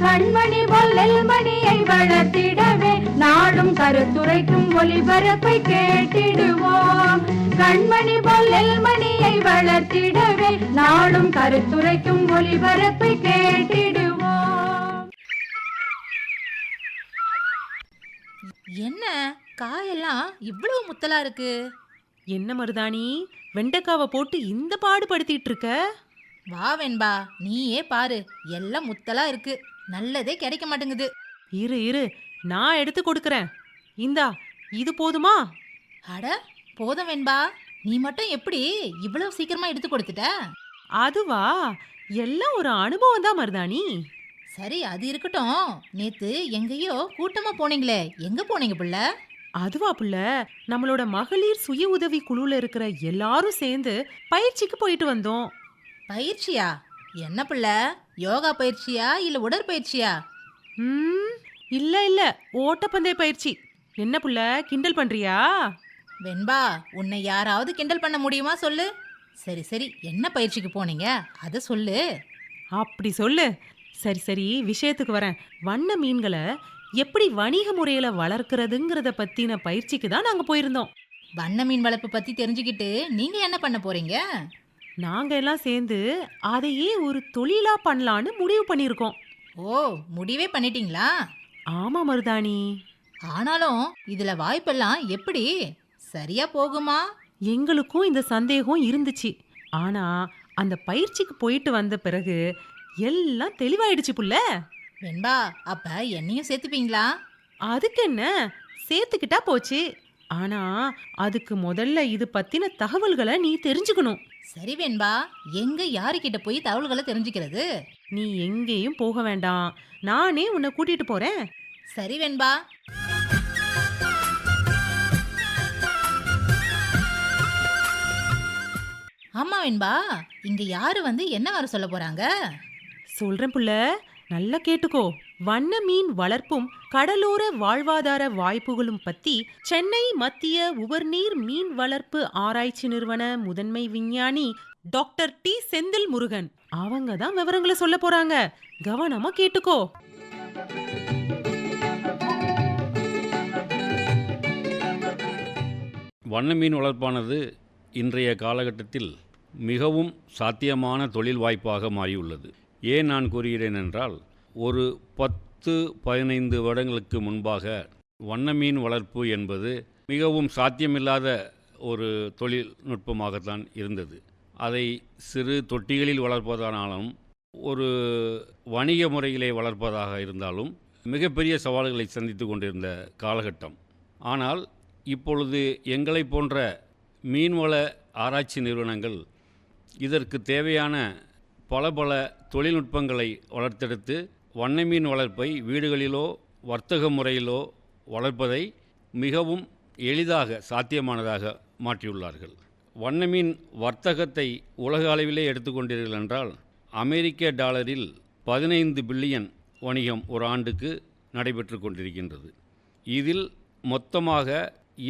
கண்மணி பொல்லல் மணியை வளர்த்திடவே நாடும் கருத்துரைக்கும் ஒளிபரப்பை கேட்டிடுவோம். கண்மணி பொல்லல் மணியை வளர்த்திடவே நாடும் கருத்துரைக்கும் ஒளிபரப்பை கேட்டிடுவோம். என்ன? காயெல்லாம் இவ்வளவு முத்தலா இருக்கு? என்ன மருதாணி? வெண்டைக்காவை போட்டு இந்த பாடுபடுத்திட்டு இருக்க? வா வெண்பா. நீயே பாரு. எல்லாம் முத்தலா இருக்கு. நல்லதே கிடைக்க மாட்டேங்குது. இரு இரு. நான் எடுத்து கொடுக்கறேன். இந்தா இது போதுமா? அட போதும் வெண்பா. நீ மட்டும் எப்படி இவ்வளவு சீக்கிரமா எடுத்து கொடுத்துட்ட? அதுவா? எல்லாம் ஒரு அனுபவம் தான் மருதாணி சரி அது இருக்கட்டும். நேத்து எங்கேயோ கூட்டமா போனீங்களே. எங்க போனீங்க புள்ள? அதுவா புள்ள நம்மளோட மகளிர் சுய உதவி குழுல இருக்கிற எல்லாரும் சேர்ந்து பயிற்சிக்கு போயிட்டு வந்தோம். பயிற்சியா? என்ன புள்ள? யோகா பயிற்சியா இல்ல உடற்பயிற்சியா? ம் இல்ல இல்ல. ஓட்டப்பந்தய பயிற்சி. என்ன புள்ள? கிண்டல் பண்றியா? வெண்பா உன்னை யாராவது கிண்டல் பண்ண முடியுமா சொல்லு. சரி சரி. என்ன பயிற்சிக்கு போனீங்க? அதை சொல்லு. அப்படி சொல்லு. சரி சரி. விஷயத்துக்கு வரேன். வண்ண மீன்களை எப்படி வணிக முறையில வளர்க்கறதுங்கிறத பத்தின பயிற்சிக்கு தான் நாங்க போயிருந்தோம். வண்ண மீன் வளர்ப்பு பத்தி தெரிஞ்சுக்கிட்டு நீங்க என்ன பண்ண போறீங்க? நாங்க எல்லாம் சேர்ந்து அதையே ஒரு தொழிலா பண்ணலான்னு முடிவு பண்ணியிருக்கோம். ஓ முடிவே பண்ணிட்டீங்களா? ஆமா மருதாணி. ஆனாலும் இதுல வாய்ப்பெல்லாம் எப்படி? சரியா போகுமா? எங்களுக்கும் இந்த சந்தேகம் இருந்துச்சு. ஆனா அந்த பயிற்சிக்கு போயிட்டு வந்த பிறகு எல்லாம் தெளிவாயிடுச்சு புள்ள. வெண்பா அப்ப என்னையும் சேர்த்துப்பீங்களா? அதுக்கு என்ன? சேர்த்துக்கிட்டா போச்சு. ஆனா அதுக்கு முதல்ல இது பத்தின தகவல்களை நீ தெரிஞ்சுக்கணும். சரி வெண்பா எங்க யாருக்கிட்ட போய் தகவல்களை தெரிஞ்சுக்கிறது? நீ எங்கேயும் போக வேண்டாம். நானே உன்னை கூட்டிட்டு போறேன். சரி வெண்பா. ஆமா வெண்பா இங்க யாரு வந்து என்ன வர சொல்ல போறாங்க? சொல்றேன் புள்ள நல்லா கேட்டுக்கோ. வண்ண மீன் வளர்ப்பும் கடலோர வாழ்வாதார வாய்ப்புகளும் பத்தி சென்னை மத்திய உவர்நீர் மீன் வளர்ப்பு ஆராய்ச்சி நிறுவன முதன்மை விஞ்ஞானி டாக்டர் டி. செந்தில் முருகன் அவங்க தான் விவரங்களை சொல்ல போறாங்க. கவனமா கேட்டுக்கோ. வண்ண மீன் வளர்ப்பானது இன்றைய காலகட்டத்தில் மிகவும் சாத்தியமான தொழில் வாய்ப்பாக மாறியுள்ளது. ஏன் நான் கூறுகிறேன் என்றால் ஒரு பத்து பதினைந்து வருடங்களுக்கு முன்பாக வண்ண மீன் வளர்ப்பு என்பது மிகவும் சாத்தியமில்லாத ஒரு தொழில்நுட்பமாகத்தான் இருந்தது. அதை சிறு தொட்டிகளில் வளர்ப்பதானாலும் ஒரு வணிக முறையிலே வளர்ப்பதாக இருந்தாலும் மிகப்பெரிய சவால்களை சந்தித்து கொண்டிருந்த காலகட்டம். ஆனால் இப்பொழுது எங்களை போன்ற மீன்வள ஆராய்ச்சி நிறுவனங்கள் இதற்கு தேவையான பல பல தொழில்நுட்பங்களை வளர்த்தெடுத்து வண்ண மீன் வளர்ப்பை வீடுகளிலோ வர்த்தக முறையிலோ வளர்ப்பதை மிகவும் எளிதாக சாத்தியமானதாக மாற்றியுள்ளார்கள். வண்ண மீன் வர்த்தகத்தை உலக அளவிலே எடுத்துக்கொண்டீர்கள் என்றால் அமெரிக்க டாலரில் பதினைந்து பில்லியன் வணிகம் ஒரு ஆண்டுக்கு நடைபெற்று கொண்டிருக்கின்றது. இதில் மொத்தமாக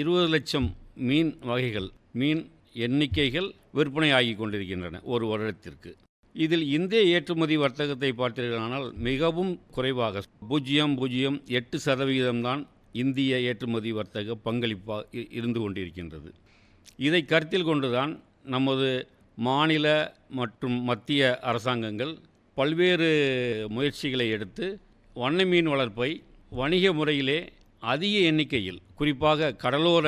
இருபது லட்சம் மீன் வகைகள் மீன் எண்ணிக்கைகள் விற்பனையாகி கொண்டிருக்கின்றன ஒரு வருடத்திற்கு. இதில் இந்திய ஏற்றுமதி வர்த்தகத்தை பார்த்தீர்களானால் மிகவும் குறைவாக பூஜ்ஜியம் பூஜ்ஜியம் எட்டு சதவிகிதம்தான் இந்திய ஏற்றுமதி வர்த்தக பங்களிப்பாக இ- இருந்து கொண்டிருக்கின்றது. இதை கருத்தில் கொண்டுதான் நமது மாநில மற்றும் மத்திய அரசாங்கங்கள் பல்வேறு முயற்சிகளை எடுத்து வண்ண மீன் வளர்ப்பை வணிக முறையிலே அதிக எண்ணிக்கையில் குறிப்பாக கடலோர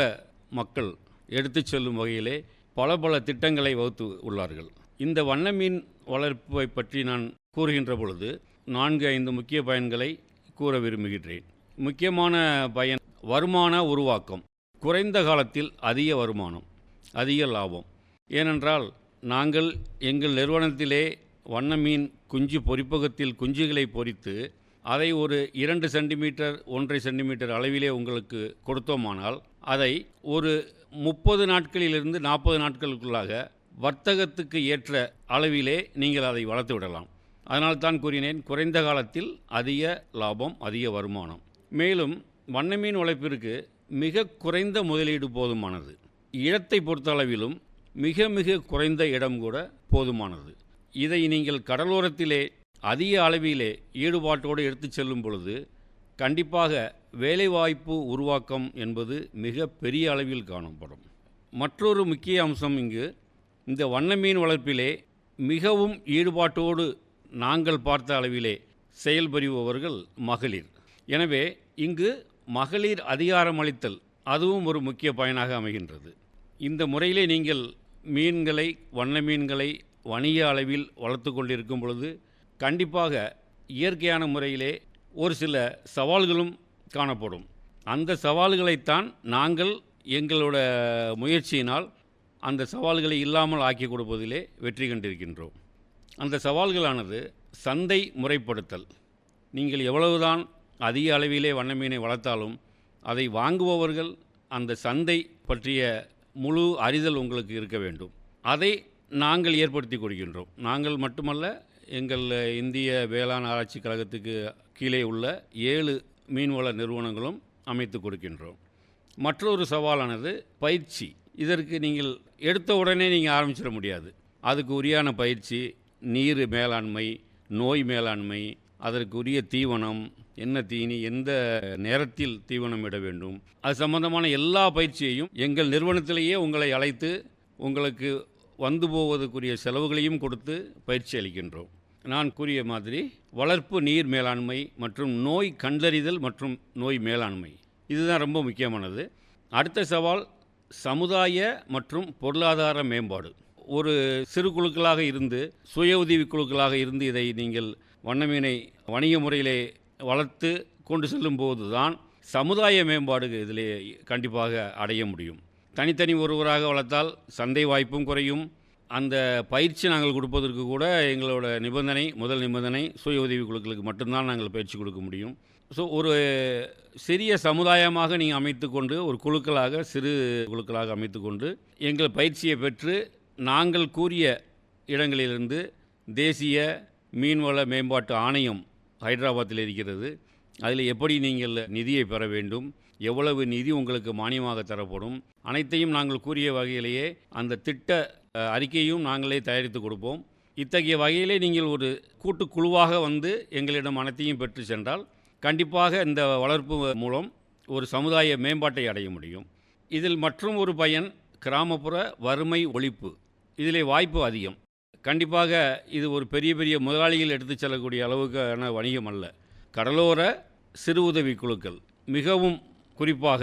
மக்கள் எடுத்துச் செல்லும் வகையிலே பல பல திட்டங்களை வகுத்து உள்ளார்கள். இந்த வண்ண மீன் வளர்ப்பை பற்றி நான் கூறுகின்ற பொழுது நான்கு ஐந்து முக்கிய பயன்களை கூற விரும்புகின்றேன். முக்கியமான பயன் வருமான உருவாக்கம். குறைந்த காலத்தில் அதிக வருமானம் அதிக லாபம். ஏனென்றால் நாங்கள் எங்கள் நிறுவனத்திலே வண்ண மீன் குஞ்சு பொறிப்பகத்தில் குஞ்சுகளை பொறித்து அதை ஒரு இரண்டு சென்டிமீட்டர் ஒன்றரை சென்டிமீட்டர் அளவிலே உங்களுக்கு கொடுத்தோமானால் அதை ஒரு முப்பது நாட்களிலிருந்து நாற்பது நாட்களுக்குள்ளாக வர்த்தகத்துக்கு ஏற்ற அளவிலே நீங்கள் அதை வளர்த்து விடலாம். அதனால் தான் கூறினேன் குறைந்த காலத்தில் அதிக லாபம் அதிக வருமானம். மேலும் வண்ண மீன் மிக குறைந்த முதலீடு போதுமானது. இடத்தை பொறுத்தளவிலும் மிக மிக குறைந்த இடம் கூட போதுமானது. இதை நீங்கள் கடலோரத்திலே அதிக அளவிலே ஈடுபாட்டோடு எடுத்துச் செல்லும் பொழுது கண்டிப்பாக வேலைவாய்ப்பு உருவாக்கம் என்பது மிக பெரிய அளவில் காணப்படும். மற்றொரு முக்கிய அம்சம் இங்கு இந்த வண்ண மீன் வளர்ப்பிலே மிகவும் ஈடுபாட்டோடு நாங்கள் பார்த்த அளவிலே செயல்புரிபவர்கள் மகளிர். எனவே இங்கு மகளிர் அதிகாரம் அளித்தல் அதுவும் ஒரு முக்கிய பயனாக அமைகின்றது. இந்த முறையிலே நீங்கள் மீன்களை வண்ண மீன்களை வணிக அளவில் வளர்த்து கொண்டிருக்கும் பொழுது கண்டிப்பாக இயற்கையான முறையிலே ஒரு சில சவால்களும் காணப்படும். அந்த சவால்களைத்தான் நாங்கள் எங்களோட முயற்சியினால் அந்த சவால்களை இல்லாமல் ஆக்கி கொடுப்பதிலே வெற்றி கண்டிருக்கின்றோம். அந்த சவால்களானது சந்தை முறைப்படுத்தல். நீங்கள் எவ்வளவுதான் அதிக அளவிலே வண்ண மீனை வளர்த்தாலும் அதை வாங்குபவர்கள் அந்த சந்தை பற்றிய முழு அறிதல் உங்களுக்கு இருக்க வேண்டும். அதை நாங்கள் ஏற்படுத்தி கொடுக்கின்றோம். நாங்கள் மட்டுமல்ல எங்கள் இந்திய வேளாண் ஆராய்ச்சி கழகத்துக்கு கீழே உள்ள ஏழு மீன்வள நிறுவனங்களும் அமைத்து கொடுக்கின்றோம். மற்றொரு சவாலானது பயிற்சி. இதற்கு நீங்கள் எடுத்த உடனே நீங்கள் ஆரம்பிச்சிட முடியாது. அதுக்கு உரியான பயிற்சி நீர் மேலாண்மை நோய் மேலாண்மை அதற்கு உரிய தீவனம் என்ன தீனி எந்த நேரத்தில் தீவனம் இட வேண்டும் அது சம்பந்தமான எல்லா பயிற்சியையும் எங்கள் நிறுவனத்திலேயே உங்களை அழைத்து உங்களுக்கு வந்து போவதற்குரிய செலவுகளையும் கொடுத்து பயிற்சி அளிக்கின்றோம். நான் கூறிய மாதிரி வளர்ப்பு நீர் மேலாண்மை மற்றும் நோய் கண்டறிதல் மற்றும் நோய் மேலாண்மை. இதுதான் ரொம்ப முக்கியமானது. அடுத்த சவால் சமுதாய மற்றும் பொருளாதார மேம்பாடு. ஒரு சிறு குழுக்களாக இருந்து சுய உதவி குழுக்களாக இருந்து இதை நீங்கள் வண்ணமீனை வணிக முறையிலே வளர்த்து கொண்டு செல்லும் போது தான் சமுதாய மேம்பாடு இதிலே கண்டிப்பாக அடைய முடியும். தனித்தனி ஒருவராக வளர்த்தால் சந்தை வாய்ப்பும் குறையும். அந்த பயிற்சி நாங்கள் கொடுப்பதற்கு கூட எங்களோட நிபந்தனை முதல் நிபந்தனை சுய உதவி குழுக்களுக்கு மட்டும்தான் நாங்கள் பயிற்சி கொடுக்க முடியும். ஸோ ஒரு சிறிய சமுதாயமாக நீங்கள் அமைத்துக்கொண்டு ஒரு குழுக்களாக சிறு குழுக்களாக அமைத்துக்கொண்டு எங்கள் பயிற்சியை பெற்று நாங்கள் கூறிய இடங்களிலிருந்து தேசிய மீன்வள மேம்பாட்டு ஆணையம் ஹைதராபாத்தில் இருக்கிறது. அதில் எப்படி நீங்கள் நிதியை பெற வேண்டும் எவ்வளவு நிதி உங்களுக்கு மானியமாக தரப்படும் அனைத்தையும் நாங்கள் கூறிய வகையிலேயே அந்த திட்ட அறிக்கையும் நாங்களே தயாரித்து கொடுப்போம். இத்தகைய வகையிலே நீங்கள் ஒரு கூட்டுக்குழுவாக வந்து எங்களிடம் அனைத்தையும் பெற்று சென்றால் கண்டிப்பாக இந்த வளர்ப்பு மூலம் ஒரு சமுதாய மேம்பாட்டை அடைய முடியும். இதில் மற்றும் ஒரு பயன் கிராமப்புற வறுமை ஒழிப்பு. இதிலே வாய்ப்பு அதிகம். கண்டிப்பாக இது ஒரு பெரிய பெரிய முதலாளிகள் எடுத்துச் செல்லக்கூடிய அளவுக்கான வணிகம் அல்ல. கடலோர சிறு உதவி குழுக்கள். மிகவும் குறிப்பாக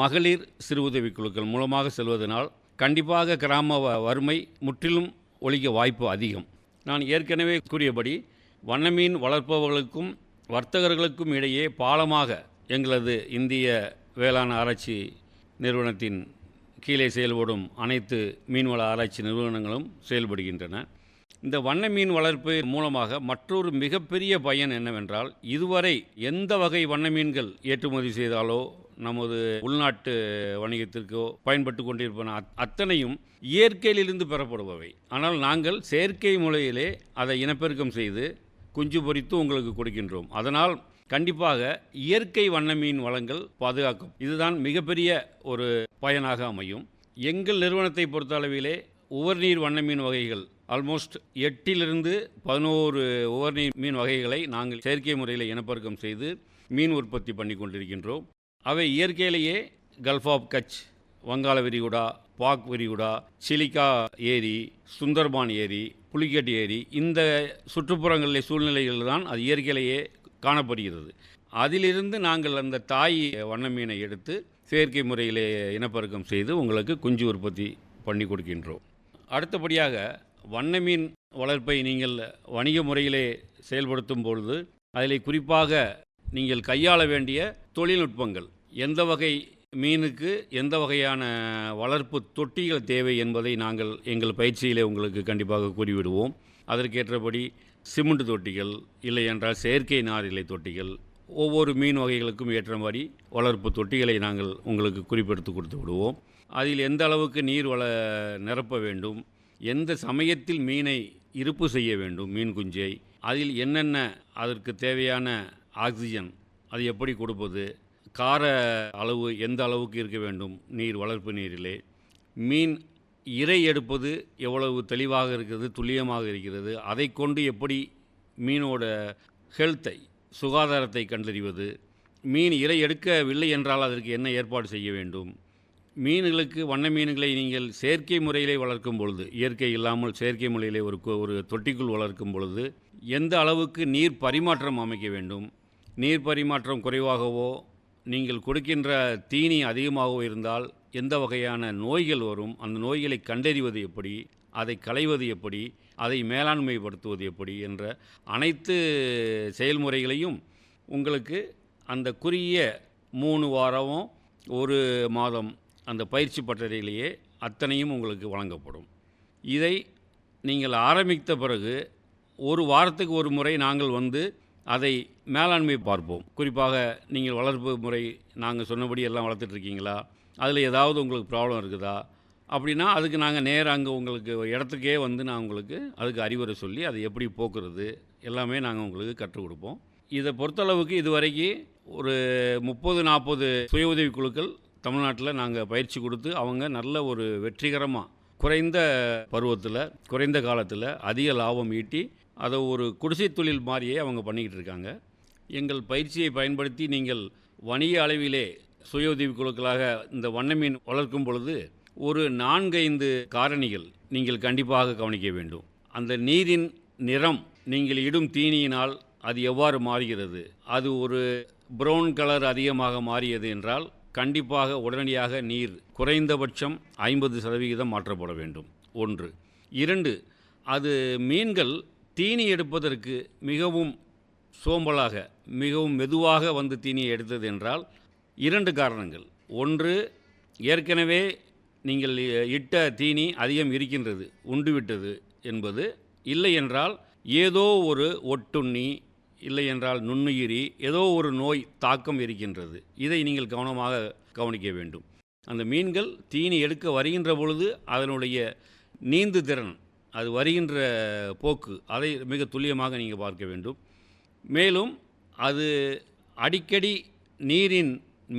மகளிர் சிறு உதவி குழுக்கள் மூலமாக செல்வதனால் கண்டிப்பாக கிராம வ- வறுமை முற்றிலும் ஒழிக்க வாய்ப்பு அதிகம். நான் ஏற்கனவே கூறியபடி வண்ணமீன் வளர்ப்பவர்களுக்கும் வர்த்தகர்களுக்கும் இடையே பாலமாக எங்களது இந்திய வேளாண் ஆராய்ச்சி நிறுவனத்தின் கீழே செயல்படும் அனைத்து மீன்வள ஆராய்ச்சி நிறுவனங்களும் செயல்படுகின்றன. இந்த வண்ண மீன் வளர்ப்பு மூலமாக மற்றொரு மிகப்பெரிய பயன் என்னவென்றால் இதுவரை எந்த வகை வண்ண மீன்கள் ஏற்றுமதி செய்தாலோ நமது உள்நாட்டு வணிகத்திற்கோ பயன்பட்டு கொண்டிருப்பன அத்- அத்தனையும் இயற்கையிலிருந்து பெறப்படுபவை. ஆனால் நாங்கள் செயற்கை முறையிலே அதை இனப்பெருக்கம் செய்து குஞ்சு பொறித்து உங்களுக்கு கொடுக்கின்றோம். அதனால் கண்டிப்பாக இயற்கை வண்ண மீன் வளங்கள் பாதுகாக்கும். இதுதான் மிகப்பெரிய ஒரு பயனாக அமையும். எங்கள் நிறுவனத்தை பொறுத்த அளவிலே உவர்நீர் வண்ண மீன் வகைகள் ஆல்மோஸ்ட் எட்டிலிருந்து பதினோரு உவர்ணி மீன் வகைகளை நாங்கள் செயற்கை முறையில் இனப்பெருக்கம் செய்து மீன் உற்பத்தி பண்ணி கொண்டிருக்கின்றோம். அவை இயற்கையிலேயே கல்ஃப் ஆஃப் கட்ச் வங்காள விரிகுடா பாக் விரிகுடா சிலிக்கா ஏரி சுந்தர்பான் ஏரி புலிக்கட்டு ஏரி இந்த சுற்றுப்புறங்களிலே சூழ்நிலைகள் தான் அது இயற்கையிலேயே காணப்படுகிறது. அதிலிருந்து நாங்கள் அந்த தாய் வண்ண மீனை எடுத்து செயற்கை முறையிலே இனப்பெருக்கம் செய்து உங்களுக்கு குஞ்சு உற்பத்தி பண்ணி கொடுக்கின்றோம். அடுத்தபடியாக வண்ண மீன் வளர்ப்பை நீங்கள் வணிக முறையிலே செயல்படுத்தும் பொழுது அதில் குறிப்பாக நீங்கள் கையாள வேண்டிய தொழில்நுட்பங்கள். எந்த வகை மீனுக்கு எந்த வகையான வளர்ப்பு தொட்டிகள் தேவை என்பதை நாங்கள் எங்கள் பயிற்சியிலே உங்களுக்கு கண்டிப்பாக கூறிவிடுவோம். அதற்கேற்றபடி சிமெண்ட் தொட்டிகள் இல்லை என்றால் செயற்கை நாரிலை தொட்டிகள் ஒவ்வொரு மீன் வகைகளுக்கும் ஏற்ற மாதிரி வளர்ப்பு தொட்டிகளை நாங்கள் உங்களுக்கு குறிப்பெடுத்து கொடுத்து விடுவோம். அதில் எந்த அளவுக்கு நீர் வள நிரப்ப வேண்டும் எந்த சமயத்தில் மீனை இருப்பு செய்ய வேண்டும் மீன் குஞ்சை? அதில் என்னென்ன அதற்கு தேவையான ஆக்சிஜன்? அது எப்படி கொடுப்பது? கார அளவு எந்த அளவுக்கு இருக்க வேண்டும்? நீர் வளர்ப்பு நீரிலே. மீன் இரை எடுப்பது எவ்வளவு தெளிவாக இருக்கிறது துல்லியமாக இருக்கிறது? அதை கொண்டு எப்படி மீனோட ஹெல்த்தை சுகாதாரத்தை கண்டறிவது? மீன் இரை எடுக்கவில்லை என்றால் அதற்கு என்ன ஏற்பாடு செய்ய வேண்டும்? மீன்களுக்கு வண்ண மீன்களை நீங்கள் செயற்கை முறையிலே வளர்க்கும் பொழுது இயற்கை இல்லாமல் செயற்கை முறையிலே ஒரு ஒரு தொட்டிக்குள் வளர்க்கும் பொழுது எந்த அளவுக்கு நீர் பரிமாற்றம் அமைக்க வேண்டும்? நீர் பரிமாற்றம் குறைவாகவோ நீங்கள் கொடுக்கின்ற தீனி அதிகமாகவோ இருந்தால் எந்த வகையான நோய்கள் வரும்? அந்த நோய்களை கண்டறிவது எப்படி? அதை களைவது எப்படி? அதை மேலாண்மைப்படுத்துவது எப்படி? என்ற அனைத்து செயல்முறைகளையும் உங்களுக்கு அந்த குறுகிய மூணு வாரமும் ஒரு மாதம் அந்த பயிற்சி பட்டறையிலேயே அத்தனையும் உங்களுக்கு வழங்கப்படும். இதை நீங்கள் ஆரம்பித்த பிறகு ஒரு வாரத்துக்கு ஒரு முறை நாங்கள் வந்து அதை மேலாண்மை பார்ப்போம். குறிப்பாக நீங்கள் வளர்ப்பு முறை நாங்கள் சொன்னபடி எல்லாம் வளர்த்துட்ருக்கீங்களா அதில் ஏதாவது உங்களுக்கு ப்ராப்ளம் இருக்குதா? அப்படின்னா அதுக்கு நாங்கள் நேராக அங்கே உங்களுக்கு இடத்துக்கே வந்து நான் உங்களுக்கு அதுக்கு அறிவுரை சொல்லி அதை எப்படி போக்குறது எல்லாமே நாங்கள் உங்களுக்கு கற்றுக் கொடுப்போம். இதை பொறுத்தளவுக்கு இதுவரைக்கும் ஒரு முப்பது நாற்பது சுய உதவி குழுக்கள் தமிழ்நாட்டில் நாங்கள் பயிற்சி கொடுத்து அவங்க நல்ல ஒரு வெற்றிகரமாக குறைந்த பருவத்தில் குறைந்த காலத்தில் அதிக லாபம் ஈட்டி அதை ஒரு குடிசை தொழில் மாதிரியே அவங்க பண்ணிக்கிட்டு இருக்காங்க. எங்கள் பயிற்சியை பயன்படுத்தி நீங்கள் வணிக அளவிலே சுய உதவி குழுக்களாக இந்த வண்ண மீன் வளர்க்கும் பொழுது ஒரு நான்கைந்து காரணிகள் நீங்கள் கண்டிப்பாக கவனிக்க வேண்டும். அந்த நீரின் நிறம் நீங்கள் இடும் தீனியினால் அது எவ்வாறு மாறுகிறது? அது ஒரு ப்ரௌன் கலர் அதிகமாக மாறியது என்றால் கண்டிப்பாக உடனடியாக நீர் குறைந்தபட்சம் ஐம்பது சதவிகிதம் மாற்றப்பட வேண்டும். ஒன்று. இரண்டு அது மீன்கள் தீனி எடுப்பதற்கு மிகவும் சோம்பலாக மிகவும் மெதுவாக வந்து தீனியை எடுத்தது என்றால் இரண்டு காரணங்கள். ஒன்று ஏற்கனவே நீங்கள் இட்ட தீனி அதிகம் இருக்கின்றது உண்டுவிட்டது என்பது இல்லை என்றால் ஏதோ ஒரு ஒட்டுண்ணி இல்லை என்றால் நுண்ணுயிரி ஏதோ ஒரு நோய் தாக்கம் இருக்கின்றது. இதை நீங்கள் கவனமாக கவனிக்க வேண்டும். அந்த மீன்கள் தீனி எடுக்க வருகின்ற பொழுது அதனுடைய நீந்து திறன் அது வருகின்ற போக்கு அதை மிக துல்லியமாக நீங்கள் பார்க்க வேண்டும். மேலும் அது அடிக்கடி நீரின்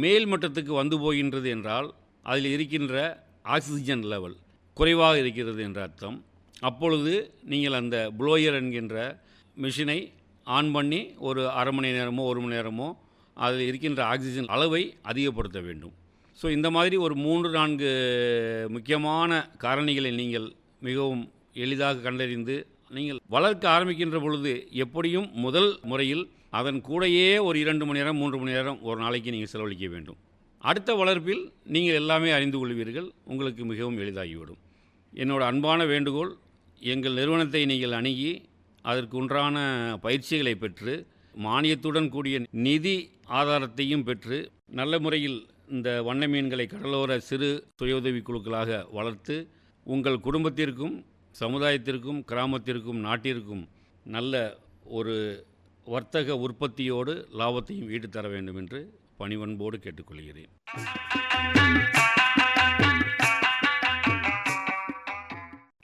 மேல் மட்டத்துக்கு வந்து போகின்றது என்றால் அதில் இருக்கின்ற ஆக்சிஜன் லெவல் குறைவாக இருக்கிறது என்ற அர்த்தம். அப்பொழுது நீங்கள் அந்த புளோயர் என்கின்ற மிஷினை ஆன் பண்ணி ஒரு அரை மணி நேரமோ ஒரு மணி நேரமோ அதில் இருக்கின்ற ஆக்சிஜன் அளவை அதிகப்படுத்த வேண்டும். ஸோ இந்த மாதிரி ஒரு மூன்று நான்கு முக்கியமான காரணிகளை நீங்கள் மிகவும் எளிதாக கண்டறிந்து நீங்கள் வளர்க்க ஆரம்பிக்கின்ற பொழுது எப்படியும் முதல் முறையில் அதன் கூடையே ஒரு இரண்டு மணி நேரம் மூன்று மணி நேரம் ஒரு நாளைக்கு நீங்கள் செலவழிக்க வேண்டும். அடுத்த வளர்ப்பில் நீங்கள் எல்லாமே அறிந்து கொள்வீர்கள் உங்களுக்கு மிகவும் எளிதாகிவிடும். என்னோட அன்பான வேண்டுகோள் எங்கள் நிறுவனத்தை நீங்கள் அணுகி அதற்கு உண்டான பயிற்சிகளை பெற்று மானியத்துடன் கூடிய நிதி ஆதாரத்தையும் பெற்று நல்ல முறையில் இந்த வண்ண மீன்களை கடலோர சிறு சுய குழுக்களாக வளர்த்து உங்கள் குடும்பத்திற்கும் சமுதாயத்திற்கும் கிராமத்திற்கும் நாட்டிற்கும் நல்ல ஒரு வர்த்தக உற்பத்தியோடு லாபத்தையும் ஈடு தர வேண்டும் என்று பணிவன்போடு கேட்டுக்கொள்கிறேன்.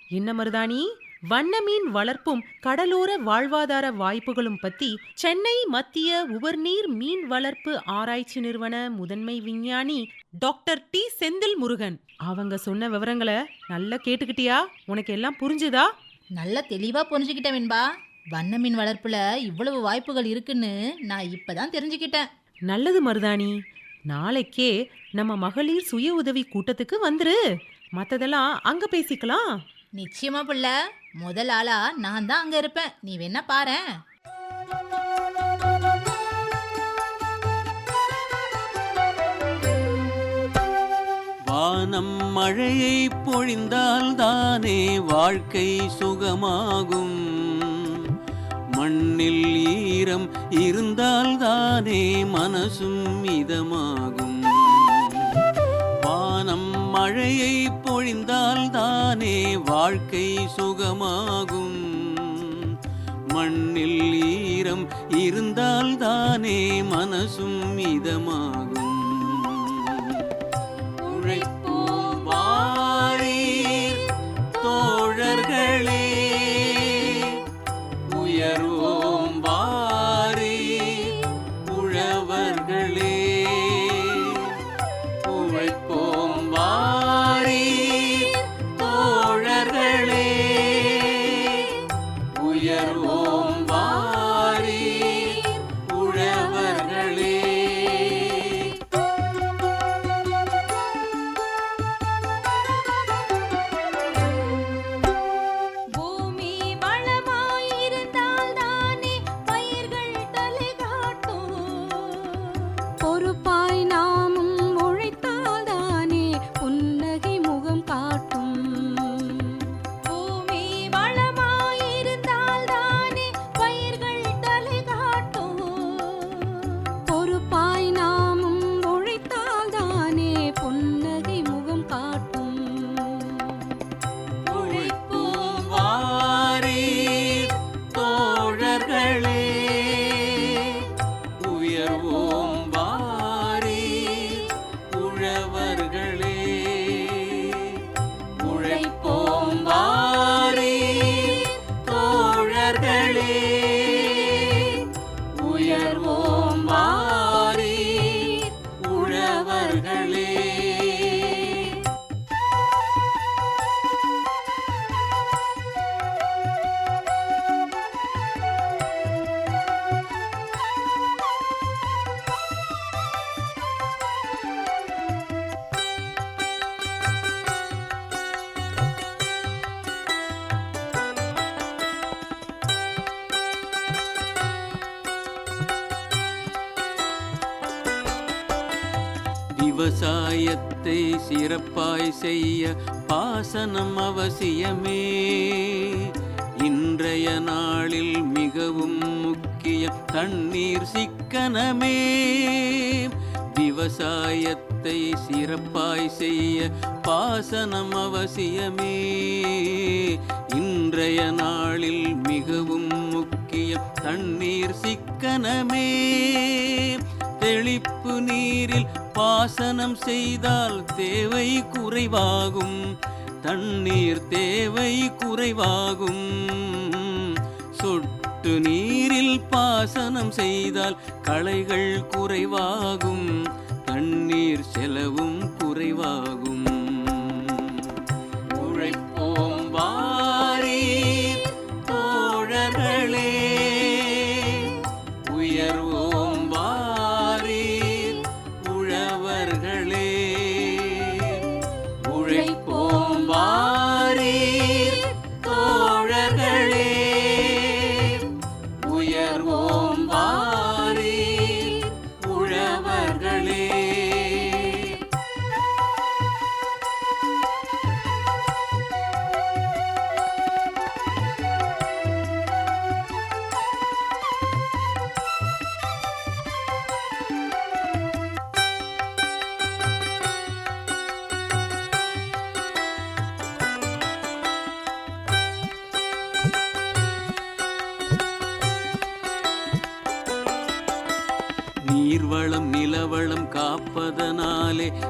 என்ன மருதாணி? வண்ண மீன் வளர்ப்பும் கடலோர வாழ்வாதார வாய்ப்புகளும் பத்தி சென்னை மத்திய உவர்நீர் மீன் வளர்ப்பு ஆராய்ச்சி நிறுவன முதன்மை விஞ்ஞானி டாக்டர் டி. செந்தில் முருகன் அவங்க சொன்ன விவரங்களை நல்லா கேட்டுக்கிட்டியா? உனக்கு எல்லாம் புரிஞ்சுதா? நல்ல தெளிவா புரிஞ்சுக்கிட்டேன் வெண்பா வண்ண மீன் வளர்ப்புல இவ்வளவு வாய்ப்புகள் இருக்குன்னு நான் இப்பதான் தெரிஞ்சுக்கிட்டேன். நல்லது மருதாணி. நாளைக்கே நம்ம மகளிர் சுய உதவி கூட்டத்துக்கு வந்துரு. மத்ததெல்லாம் அங்க பேசிக்கலாம். நிச்சயமா புள்ள. முதல் ஆளா நான் தான் அங்க இருப்பேன். நீ வேணா பாரு. வானம் மழையை பொழிந்தால் தானே வாழ்க்கை சுகமாகும். மண்ணில் ஈரம் இருந்தால் தானே மனசும் இதமாகும் மழையை பொழிந்தால் தானே வாழ்க்கை சுகமாகும். மண்ணில் ஈரம் இருந்தால் தானே மனசும் இதமாகும் விவசாயத்தை சிறப்பாய் செய்ய பாசனம் அவசியமே. இன்றைய நாளில் மிகவும் முக்கிய தண்ணீர் சிக்கனமே. விவசாயத்தை சிறப்பாய் செய்ய பாசனம் அவசியமே. இன்றைய நாளில் மிகவும் முக்கிய தண்ணீர் சிக்கனமே. தெளிப்பு நீரில் பாசனம் செய்தால் தேவை குறைவாகும். தண்ணீர் தேவை குறைவாகும். சொட்டு நீரில் பாசனம் செய்தால் களைகள் குறைவாகும். தண்ணீர் செலவும் குறைவாகும்.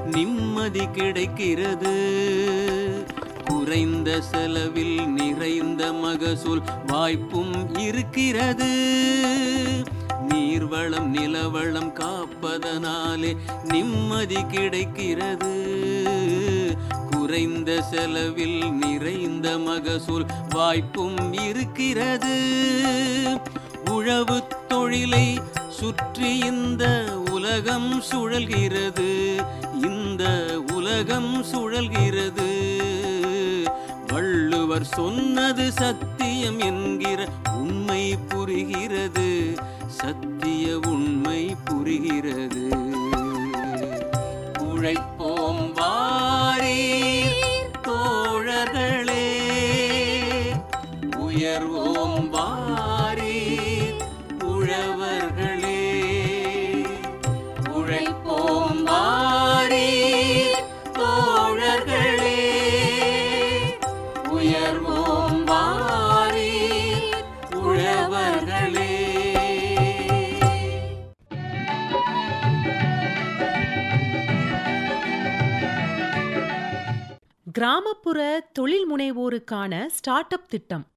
நிம்மதி கிடைக்கிறது. குறைந்த செலவில் நிறைந்த மகசூல் வாய்ப்பும் இருக்கிறது. நீர்வளம் நிலவளம் காப்பதனாலே நிம்மதி கிடைக்கிறது. குறைந்த செலவில் நிறைந்த மகசூல் வாய்ப்பும் இருக்கிறது. உழவு தொழிலை சுற்றி இந்த உலகம் சுழல்கிறது. உலகம் சுழல்கிறது. வள்ளுவர் சொன்னது சத்தியம் என்கிற உண்மை புரிகிறது. சத்திய உண்மை புரிகிறது. உழை கிராமப்புற தொழில் முனைவோருக்கான ஸ்டார்ட் அப் திட்டம்.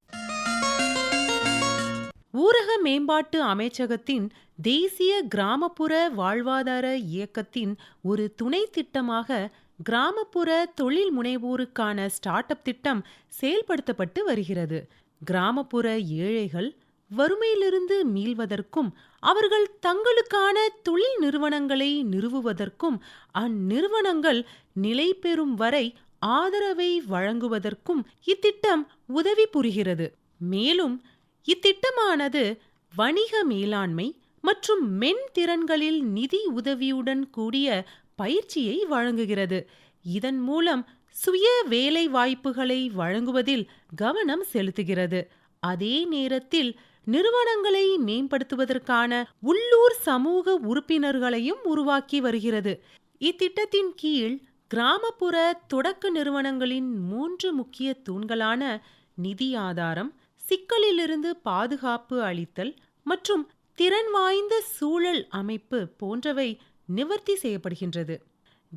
ஊரக மேம்பாட்டு அமைச்சகத்தின் தேசிய கிராமப்புற வாழ்வாதார இயக்கத்தின் ஒரு துணை திட்டமாக கிராமப்புற தொழில் முனைவோருக்கான ஸ்டார்ட் அப் திட்டம் செயல்படுத்தப்பட்டு வருகிறது. கிராமப்புற ஏழைகள் வறுமையிலிருந்து மீள்வதற்கும் அவர்கள் தங்களுக்கான தொழில் நிறுவனங்களை நிறுவுவதற்கும் அந்நிறுவனங்கள் நிலை பெறும் வரை ஆதரவை வழங்குவதற்கும் இத்திட்டம் உதவி புரிகிறது. மேலும் இத்திட்டமானது வணிக மேலாண்மை மற்றும் மென் திறன்களில் நிதி உதவியுடன் கூடிய பயிற்சியை வழங்குகிறது. இதன் மூலம் சுய வேலை வாய்ப்புகளை வழங்குவதில் கவனம் செலுத்துகிறது. அதே நேரத்தில் நிறுவனங்களை மேம்படுத்துவதற்கான உள்ளூர் சமூக உறுப்பினர்களையும் உருவாக்கி வருகிறது. இத்திட்டத்தின் கீழ் கிராமப்புற தொடக்க நிறுவனங்களின் மூன்று முக்கிய தூண்களான நிதி ஆதாரம் சிக்கலிலிருந்து பாதுகாப்பு அளித்தல் மற்றும் திறன் வாய்ந்த சூழல் அமைப்பு போன்றவை நிவர்த்தி செய்யப்படுகின்றது.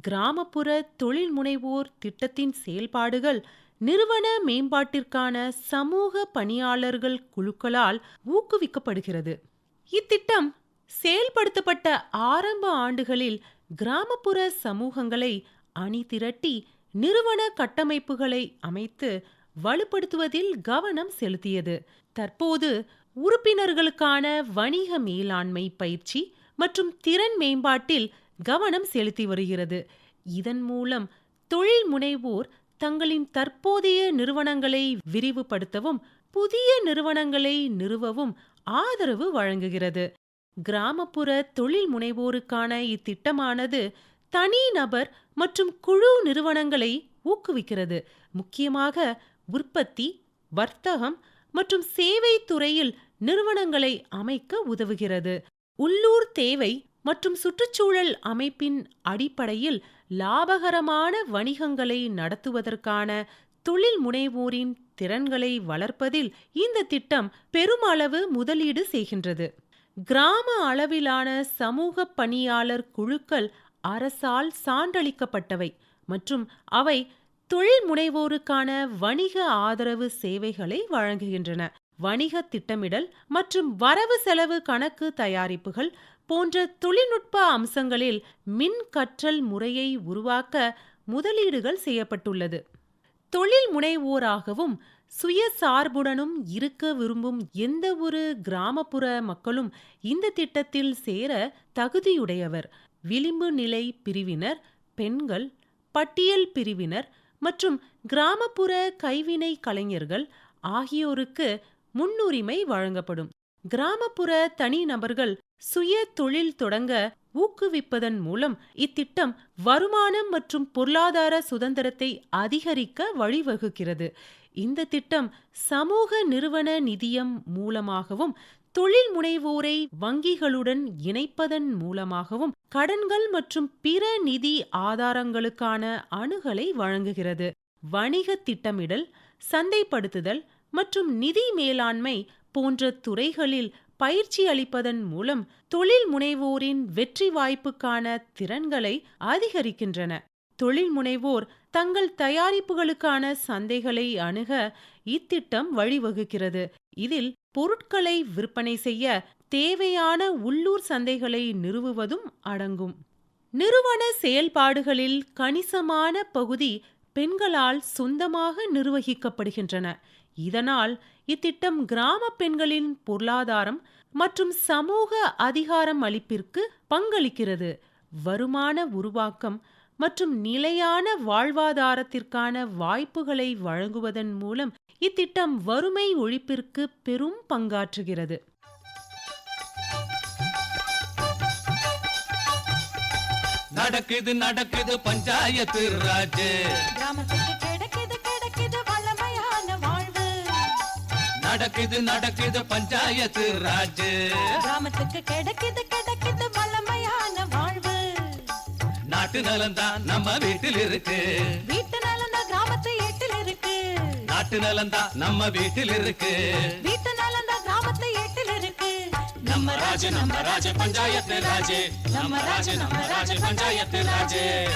கிராமப்புற தொழில் முனைவோர் திட்டத்தின் செயல்பாடுகள் நிறுவன மேம்பாட்டிற்கான சமூக பணியாளர்கள் குழுக்களால் ஊக்குவிக்கப்படுகிறது. இத்திட்டம் செயல்படுத்தப்பட்ட ஆரம்ப ஆண்டுகளில் கிராமப்புற சமூகங்களை அணி திரட்டி நிறுவன கட்டமைப்புகளை அமைத்து வலுப்படுத்துவதில் கவனம் செலுத்தியது. தற்போது உறுப்பினர்களுக்கான வணிக மேலாண்மை பயிற்சி மற்றும் திறன் மேம்பாட்டில் கவனம் செலுத்தி வருகிறது. இதன் மூலம் தொழில் முனைவோர் தங்களின் தற்போதைய நிறுவனங்களை விரிவுபடுத்தவும் புதிய நிறுவனங்களை நிறுவவும் ஆதரவு வழங்குகிறது. கிராமப்புற தொழில் முனைவோருக்கான இத்திட்டமானது தனிநபர் மற்றும் குழு நிறுவனங்களை ஊக்குவிக்கிறது. முக்கியமாக உற்பத்தி வர்த்தகம் மற்றும் சேவை துறையில் நிறுவனங்களை அமைக்க உதவுகிறது. உள்ளூர் தேவை மற்றும் சுற்றுச்சூழல் அமைப்பின் அடிப்படையில் லாபகரமான வணிகங்களை நடத்துவதற்கான தொழில் முனைவோரின் திறன்களை வளர்ப்பதில் இந்த திட்டம் பெருமளவு முதலீடு செய்கின்றது. கிராம அளவிலான சமூக பணியாளர் குழுக்கள் அரசால் சான்றளிக்கப்பட்டவை மற்றும் அவை தொழில் முனைவோருக்கான வணிக ஆதரவு சேவைகளை வழங்குகின்றன. வணிக திட்டமிடல் மற்றும் வரவு செலவு கணக்கு தயாரிப்புகள் போன்ற தொழில்நுட்ப அம்சங்களில் மின் கற்றல் முறையை உருவாக்க முதலீடுகள் செய்யப்பட்டுள்ளது. தொழில் முனைவோராகவும் சுயசார்புடனும் இருக்க விரும்பும் எந்த ஒரு கிராமப்புற மக்களும் இந்த திட்டத்தில் சேர தகுதியுடையவர். விளிம்பு நிலை பிரிவினர் பெண்கள் பட்டியல் பிரிவினர் மற்றும் கிராமப்புற கைவினை கலைஞர்கள் ஆகியோருக்கு முன்னுரிமை வழங்கப்படும். கிராமப்புற தனிநபர்கள் சுய தொழில் தொடங்க ஊக்குவிப்பதன் மூலம் இத்திட்டம் வருமானம் மற்றும் பொருளாதார சுதந்திரத்தை அதிகரிக்க வழிவகுக்கிறது. இந்த திட்டம் சமூக நிறுவன நிதியம் மூலமாகவும் தொழில் முனைவோரை வங்கிகளுடன் இணைப்பதன் மூலமாகவும் கடன்கள் மற்றும் பிற நிதி ஆதாரங்களுக்கான அணுகலை வழங்குகிறது. வணிக திட்டமிடல் சந்தைப்படுத்துதல் மற்றும் நிதி மேலாண்மை போன்ற துறைகளில் பயிற்சி அளிப்பதன் மூலம் தொழில் முனைவோரின் வெற்றி வாய்ப்புக்கான திறன்களை அதிகரிக்கின்றன. தொழில் முனைவோர் தங்கள் தயாரிப்புகளுக்கான சந்தைகளை அணுக இத்திட்டம் வழிவகுக்கிறது. இதில் பொருட்களை விற்பனை செய்ய தேவையான உள்ளூர் சந்தைகளை நிறுவுவதும் அடங்கும். நிறுவன செயல்பாடுகளில் கணிசமான பகுதி பெண்களால் சொந்தமாக நிர்வகிக்கப்படுகின்றன. இதனால் இத்திட்டம் கிராம பெண்களின் பொருளாதாரம் மற்றும் சமூக அதிகாரம் அளிப்பிற்கு பங்களிக்கிறது. வருமான உருவாக்கம் மற்றும் நிலையான வாழ்வாதாரத்திற்கான வாய்ப்புகளை வழங்குவதன் மூலம் இத்திட்டம் வறுமை ஒழிப்பிற்கு பெரும் பங்காற்றுகிறது. நடக்குது நடக்குது பஞ்சாயத்து ராஜ். கிராமத்துக்கு கிடைக்குது கிடைக்குது வளமையான வாழ்வு. நடக்குது நடக்குது பஞ்சாயத்து ராஜ். கிராமத்துக்கு கிடைக்குது கிடைக்குது நாட்டு நலம்தான் நம்ம வீட்டில் இருக்கு. வீட்டு நலன் கிராமத்து எட்டில் இருக்கு. நாட்டு நலம்தான் நம்ம வீட்டில் இருக்கு. வீட்டு நலன் கிராமத்து எட்டில் இருக்கு. நம்ம ராஜ் நம்ம ராஜ் பஞ்சாயத்து ராஜ். நம்ம ராஜ் நம்ம ராஜ் பஞ்சாயத்து ராஜ்.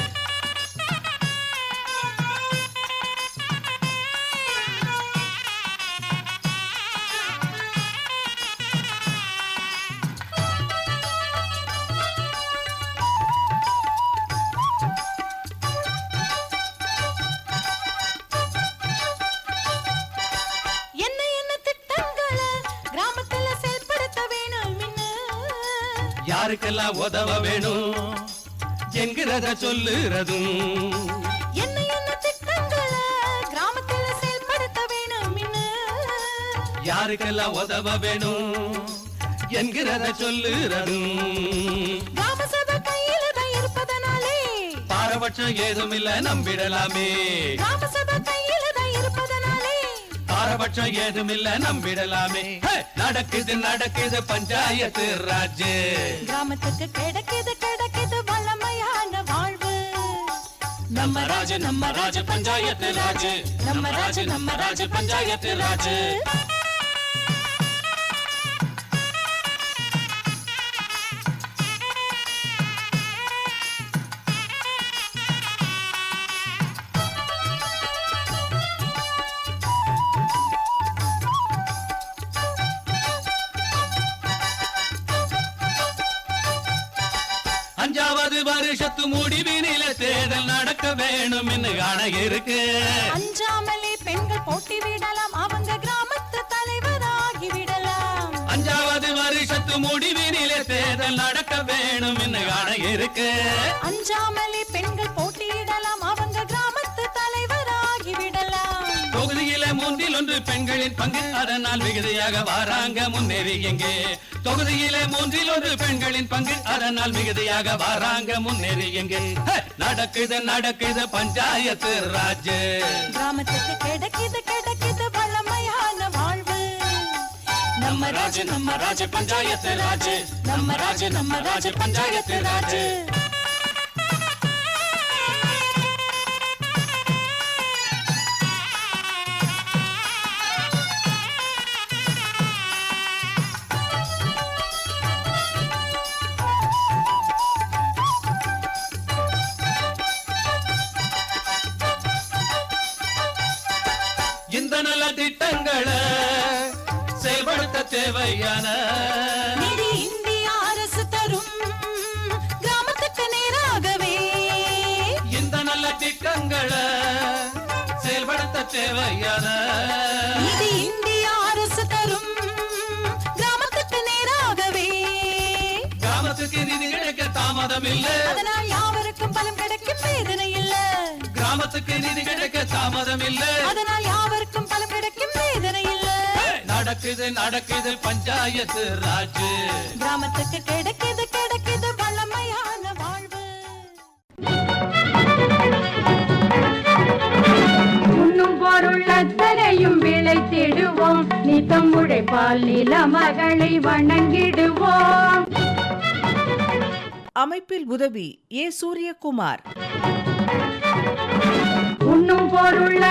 என்கிறத சொல்லுறதும். என்ன என்ன திட்டங்களை கிராமத்துல செயல்படுத்த வேணும் யாருக்கெல்லாம் உதவ வேணும் என்கிறத சொல்லுறதும். கிராம சபை கையில தான் இருப்பதனாலே. பாரபட்சம் ஏதும் இல்ல நம்பிடலாமே கிராம சபை கையில தான் இருப்பதனாலே. பாரபட்சம் ஏதும் இல்ல நம்பிடலாமே! நடக்குது நடக்குது பஞ்சாயத்து ராஜ். கிராமத்துக்கு கிடைக்குது நம்ம ராஜ நம்ம ராஜ பஞ்சாயத்து ராஜு. நம்ம ராஜ நம்ம ராஜ பஞ்சாயத்து ராஜு. நடக்க வேணும் காண இருக்கு. அஞ்சாமலே பெண்கள் போட்டி விடலாம். அவங்க கிராமத்து தலைவராகி விடலாம். அஞ்சாவது வருஷத்து முடிவினில தேர்தல் நடக்க வேணும் காண இருக்கு. அஞ்சாமலே பெண்கள் போட்டியிடலாம். ஒன்று பெண்களின் பங்கு. அதனால் மிகுதியாக வாராங்க முன்னேறி எங்கே? தொகுதியிலே மூன்றில் ஒன்று பெண்களின் பங்கு. அதனால் மிகுதியாக வாராங்க முன்னேறி எங்கே? நடக்குது நடக்குது பஞ்சாயத்து ராஜ். கிராமத்துக்கு கிடைக்குது கிடைக்குது பழமையான வாழ்வு. நம்ம ராஜ் நம்ம ராஜு பஞ்சாயத்து ராஜு. நம்ம ராஜ் நம்ம ராஜு பஞ்சாயத்து ராஜு. தேவையான நிதி இந்திய அரசு தரும் கிராமத்துக்கு நேராகவே. இந்த நல்ல திட்டங்களை செயல்படுத்த தேவையான நிதி இந்திய அரசு தரும் கிராமத்துக்கு நேராகவே. கிராமத்துக்கு நிதி கிடைக்க தாமதம் இல்ல அதனால் யாவருக்கும் பலம் கிடைக்கும் வேதனை இல்ல கிராமத்துக்கு நிதி கிடைக்க தாமதம் இல்ல அதனால் யாவருக்கும் நடக்குது நடக்குது பஞ்சாயத்து ராஜ். கிராமத்துக்கு கிடைக்குது கிடைக்குது வளமையான வாழ்வு. உண்ணும் பொருள் அத்தனையும் விளைத்திடுவோம் நித்தம் உழைப்பால் நில மகளை வணங்கிடுவோம். அமைப்பில் உதவி ஏ சூரியகுமார்.